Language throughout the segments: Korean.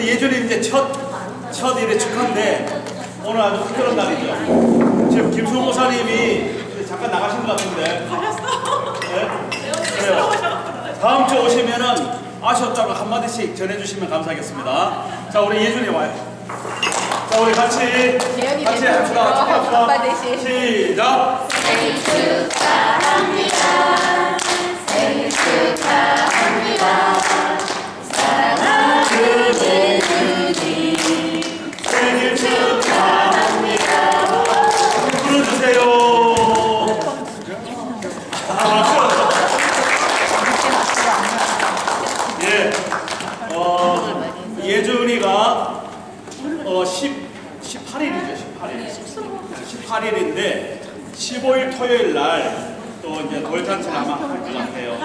우리 예준이 이제 첫, 첫 일의 축하인데 오늘 아주 특별한 날이죠. 지금 김수호 목사님이 잠깐 나가신 것 같은데. 네? 그래요. 다음 주 오시면은 아셨다고 한마디씩 전해주시면 감사하겠습니다. 자, 우리 예준이 와요. 자, 우리 같이 같이 합시다. 한마디씩. 합시다. 시작. 생일 예. 어, 예준이가 어, 10, 18일이죠, 18일. 18일인데 15일 토요일 날 또 이제 돌잔치를 아마 할 것 같아요.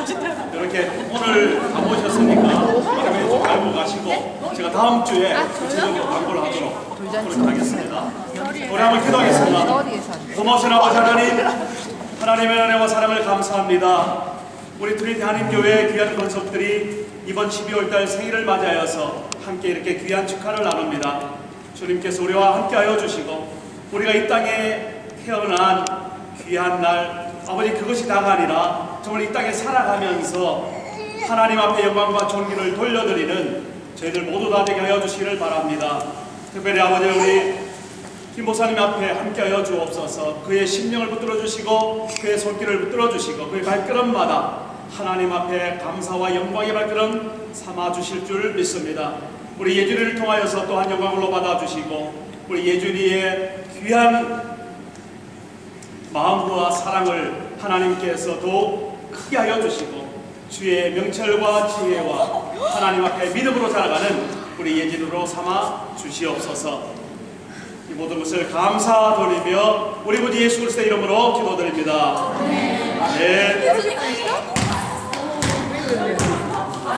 이렇게 오늘 안 오셨으니까 그러면 좀 알고 가시고 제가 다음 주에 구체적으로 광고를 하도록 그렇게 하겠습니다. 우리 한번 기도하겠습니다. 고마우신 아버지 하나님, 하나님의 은혜와 사랑을 감사합니다. 우리 트리티 한인교회 귀한 권속들이 이번 12월 달 생일을 맞이하여서 함께 이렇게 귀한 축하를 나눕니다. 주님께서 우리와 함께하여 주시고 우리가 이 땅에 태어난 귀한 날 아버지 그것이 다가 아니라 정말 이 땅에 살아가면서 하나님 앞에 영광과 존귀를 돌려드리는 저희들 모두 다 되게 하여 주시기를 바랍니다. 특별히 아버지 우리 김 목사님 앞에 함께하여 주옵소서 그의 심령을 붙들어 주시고 그의 손길을 붙들어 주시고 그의 발걸음마다 하나님 앞에 감사와 영광의 발걸음 삼아 주실 줄 믿습니다. 우리 예준이를 통하여서 또한 영광으로 받아 주시고 우리 예준이의 귀한 마음과 사랑을 하나님께서 더욱 크게 하여 주시고 주의 명철과 지혜와 하나님 앞에 믿음으로 살아가는 우리 예진으로 삼아 주시옵소서. 이 모든 것을 감사 돌리며 우리 구 예수 그리스도의 이름으로 기도드립니다. 네. 예준이가 있어? 감사합니다.